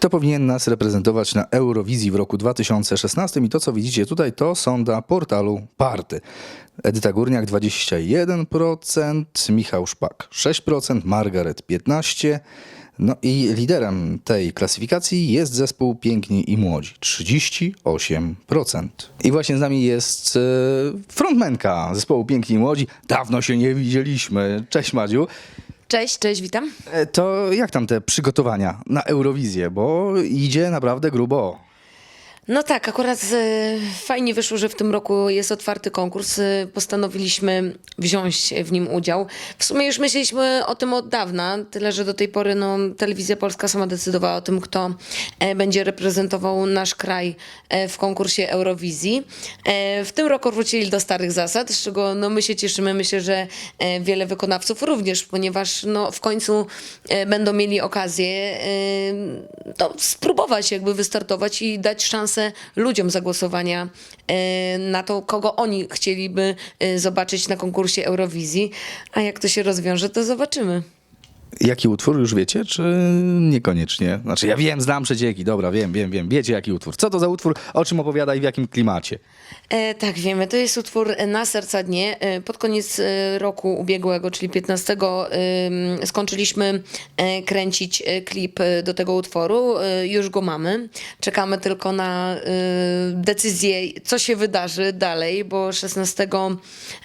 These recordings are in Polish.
Kto powinien nas reprezentować na Eurowizji w roku 2016? I to, co widzicie tutaj, to sonda portalu Party. Edyta Górniak 21%, Michał Szpak 6%, Margaret 15%. No i liderem tej klasyfikacji jest zespół Piękni i Młodzi 38%. I właśnie z nami jest e, frontmenka zespołu Piękni i Młodzi. Dawno się nie widzieliśmy. Cześć Madziu. Cześć, cześć, witam. E, To jak tam te przygotowania na Eurowizję, bo idzie naprawdę grubo. No tak, akurat e, fajnie wyszło, że w tym roku jest otwarty konkurs. E, Postanowiliśmy wziąć w nim udział. W sumie już myśleliśmy o tym od dawna, tyle że do tej pory no, Telewizja Polska sama decydowała o tym, kto e, będzie reprezentował nasz kraj w konkursie Eurowizji. W tym roku wrócili do starych zasad, z czego no, my się cieszymy. Myślę, że wiele wykonawców również, ponieważ no, w końcu będą mieli okazję to spróbować jakby wystartować i dać szansę ludziom zagłosowania e, na to, kogo oni chcieliby e, zobaczyć na konkursie Eurowizji. A jak to się rozwiąże, to zobaczymy. Jaki utwór już wiecie, czy niekoniecznie? Znaczy ja wiem, znam przecieki, dobra, wiem, wiem, wiem. Wiecie jaki utwór. Co to za utwór, o czym opowiada i w jakim klimacie? E, tak, wiemy. To jest utwór Na serca dnie. E, pod koniec e, roku ubiegłego, czyli 15, ym, skończyliśmy e, kręcić klip do tego utworu. Już go mamy. Czekamy tylko na decyzję, co się wydarzy dalej, bo 16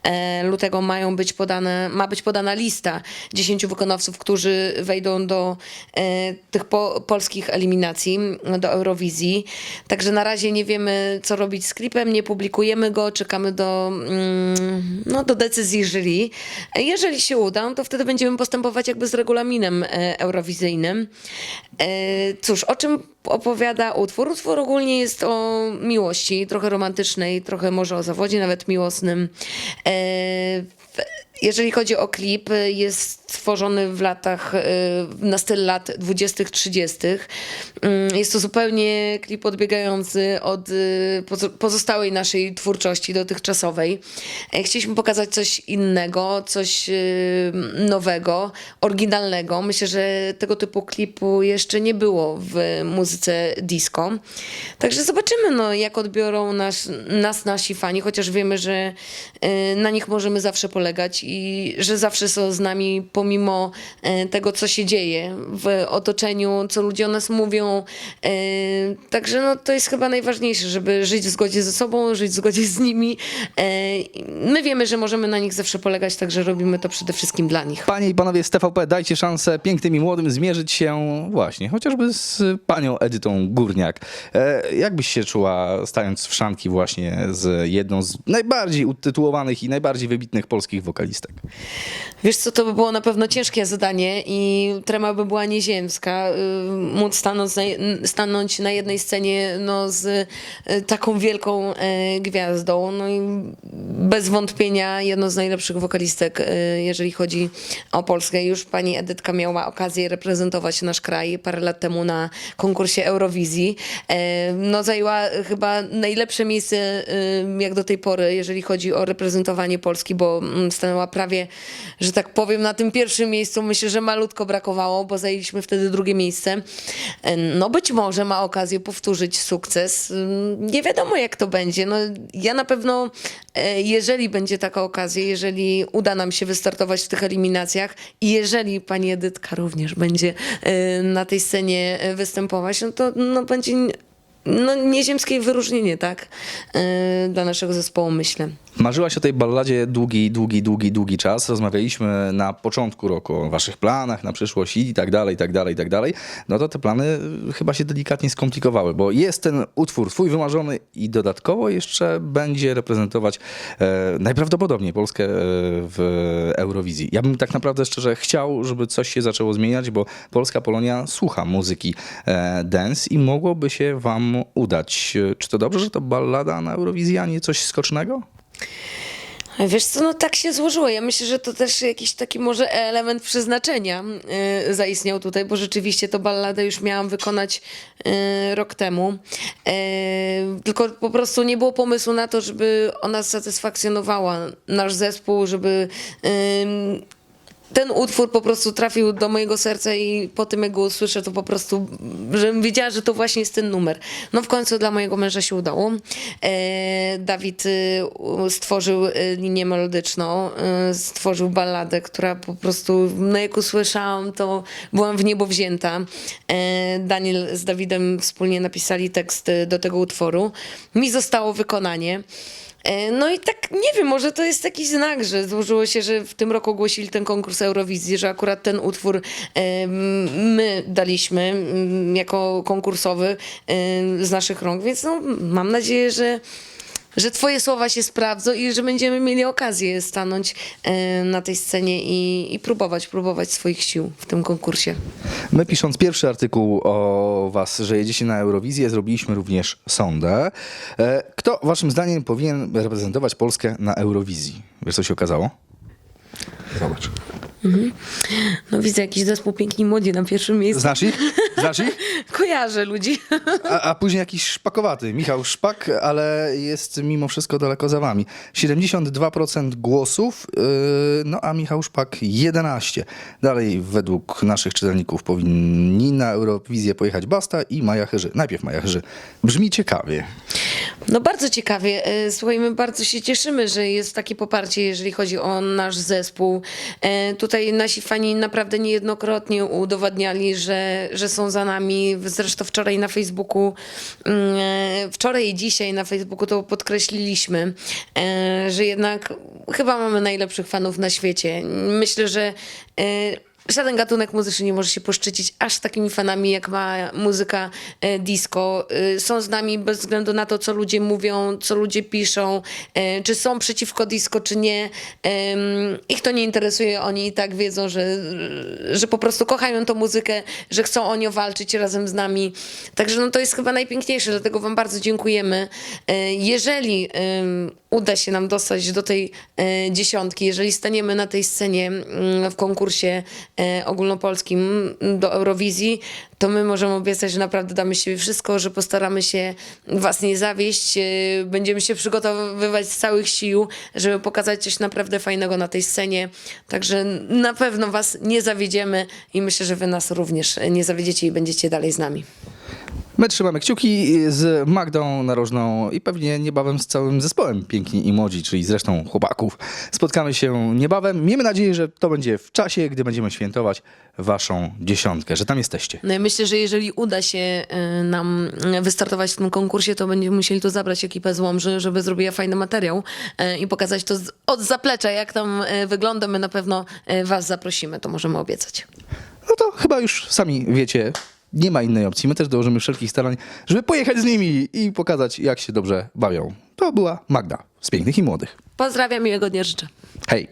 e, lutego mają być podane, ma być podana lista 10 wykonawców, którzy wejdą do e, tych po, polskich eliminacji, do Eurowizji. Także na razie nie wiemy, co robić z klipem, nie publikujemy go, czekamy do, mm, no, do decyzji jury. Jeżeli się uda, to wtedy będziemy postępować jakby z regulaminem e, eurowizyjnym. E, Cóż, o czym opowiada utwór? Utwór ogólnie jest o miłości, trochę romantycznej, trochę może o zawodzie, nawet miłosnym. Jeżeli chodzi o klip, jest stworzony w latach, y, na styl lat 20., 30. Mm, Jest to zupełnie klip odbiegający od y, pozo- pozostałej naszej twórczości dotychczasowej. E, Chcieliśmy pokazać coś innego, coś y, nowego, oryginalnego. Myślę, że tego typu klipu jeszcze nie było w muzyce disco. Także zobaczymy, no, jak odbiorą nas, nas nasi fani, chociaż wiemy, że na nich możemy zawsze polegać i że zawsze są z nami pomimo e, tego, co się dzieje w otoczeniu, co ludzie o nas mówią. E, Także no, to jest chyba najważniejsze, żeby żyć w zgodzie ze sobą, żyć w zgodzie z nimi. E, My wiemy, że możemy na nich zawsze polegać, także robimy to przede wszystkim dla nich. Panie i panowie z TVP, dajcie szansę pięknym i młodym zmierzyć się właśnie, chociażby z panią Edytą Górniak. Jak byś się czuła stając w szanki właśnie z jedną z najbardziej utytułowanych i najbardziej wybitnych polskich Wiesz co, to by było na pewno ciężkie zadanie i trema by była nieziemska. y, Móc stanąć na, stanąć na jednej scenie no, z y, taką wielką e, gwiazdą. No i bez wątpienia jedno z najlepszych wokalistek, y, jeżeli chodzi o Polskę. Już pani Edytka miała okazję reprezentować nasz kraj parę lat temu na konkursie Eurowizji. E, No, zajęła chyba najlepsze miejsce jak do tej pory, jeżeli chodzi o reprezentowanie Polski, bo mm, stanęła prawie, że tak powiem, na tym pierwszym miejscu. Myślę, że malutko brakowało, bo zajęliśmy wtedy drugie miejsce. No być może ma okazję powtórzyć sukces. Nie wiadomo, jak to będzie. No, ja na pewno, e, jeżeli będzie taka okazja, jeżeli uda nam się wystartować w tych eliminacjach i jeżeli pani Edytka również będzie e, na tej scenie e, występować, no to no, będzie no, nieziemskie wyróżnienie, tak? Dla naszego zespołu, myślę. Marzyłaś o tej balladzie długi, długi, długi, długi czas. Rozmawialiśmy na początku roku o waszych planach na przyszłość i tak dalej, i tak dalej, i tak dalej. No to te plany y, chyba się delikatnie skomplikowały, bo jest ten utwór twój wymarzony i dodatkowo jeszcze będzie reprezentować e, najprawdopodobniej Polskę e, w Eurowizji. Ja bym tak naprawdę szczerze chciał, żeby coś się zaczęło zmieniać, bo polska Polonia słucha muzyki e, dance i mogłoby się wam udać. E, Czy to dobrze, że to ballada na Eurowizji, a nie coś skocznego? Wiesz co, no tak się złożyło. Ja myślę, że to też jakiś taki może element przeznaczenia y, zaistniał tutaj, bo rzeczywiście to balladę już miałam wykonać y, rok temu. Y, tylko po prostu nie było pomysłu na to, żeby ona satysfakcjonowała nasz zespół, żeby y, ten utwór po prostu trafił do mojego serca i po tym jak go usłyszę, to po prostu, żebym wiedziała, że to właśnie jest ten numer. No w końcu dla mojego męża się udało. E, Dawid y, stworzył y, linię melodyczną, y, stworzył balladę, która po prostu, no jak usłyszałam, to byłam w niebo wzięta. E, Daniel z Dawidem wspólnie napisali tekst do tego utworu. Mi zostało wykonanie. E, No i tak, nie wiem, może to jest jakiś znak, że złożyło się, że w tym roku ogłosili ten konkurs Eurowizji, że akurat ten utwór e, my daliśmy m, jako konkursowy e, z naszych rąk, więc no, mam nadzieję, że, że twoje słowa się sprawdzą i że będziemy mieli okazję stanąć e, na tej scenie i, i próbować, próbować swoich sił w tym konkursie. My pisząc pierwszy artykuł o was, że jedziecie na Eurowizję, zrobiliśmy również sondę. E, Kto waszym zdaniem powinien reprezentować Polskę na Eurowizji? Wiesz, co się okazało? Zobacz. No widzę jakiś zespół Piękni Młodzi na pierwszym miejscu. Znasz ich? Znasz ich? Kojarzę ludzi. A, a później jakiś szpakowaty, Michał Szpak, ale jest mimo wszystko daleko za wami. 72% głosów, yy, no a Michał Szpak 11%. Dalej według naszych czytelników powinni na Eurowizję pojechać Basta i Maja Chyży. Najpierw Maja Chyży. Brzmi ciekawie. No bardzo ciekawie. E, Słuchaj, my bardzo się cieszymy, że jest takie poparcie, jeżeli chodzi o nasz zespół. E, Tutaj nasi fani naprawdę niejednokrotnie udowadniali, że, że są za nami. Zresztą wczoraj na Facebooku, mm, e, wczoraj i dzisiaj na Facebooku to podkreśliliśmy, e, że jednak chyba mamy najlepszych fanów na świecie. Myślę, że e, Żaden gatunek muzyczny nie może się poszczycić aż takimi fanami, jak ma muzyka e, disco. E, Są z nami bez względu na to, co ludzie mówią, co ludzie piszą, e, czy są przeciwko disco, czy nie. Ich to nie interesuje, oni i tak wiedzą, że, że po prostu kochają tą muzykę, że chcą o nią walczyć razem z nami. Także no, to jest chyba najpiękniejsze, dlatego Wam bardzo dziękujemy. Jeżeli uda się nam dostać do tej e, dziesiątki, jeżeli staniemy na tej scenie mm, w konkursie e, ogólnopolskim mm, do Eurowizji, to my możemy obiecać, że naprawdę damy siebie wszystko, że postaramy się was nie zawieść, e, będziemy się przygotowywać z całych sił, żeby pokazać coś naprawdę fajnego na tej scenie. Także na pewno was nie zawiedziemy i myślę, że wy nas również nie zawiedziecie i będziecie dalej z nami. My trzymamy kciuki z Magdą Narożną i pewnie niebawem z całym zespołem Piękni i Młodzi, czyli zresztą chłopaków. Spotkamy się niebawem. Miejmy nadzieję, że to będzie w czasie, gdy będziemy świętować waszą dziesiątkę, że tam jesteście. No i myślę, że jeżeli uda się y, nam wystartować w tym konkursie, to będziemy musieli tu zabrać ekipę z Łomży, żeby zrobiła fajny materiał y, i pokazać to z, od zaplecza, jak tam y, wygląda. My na pewno y, was zaprosimy, to możemy obiecać. No to chyba już sami wiecie, nie ma innej opcji. My też dołożymy wszelkich starań, żeby pojechać z nimi i pokazać, jak się dobrze bawią. To była Magda z Pięknych i Młodych. Pozdrawiam, miłego dnia życzę. Hej!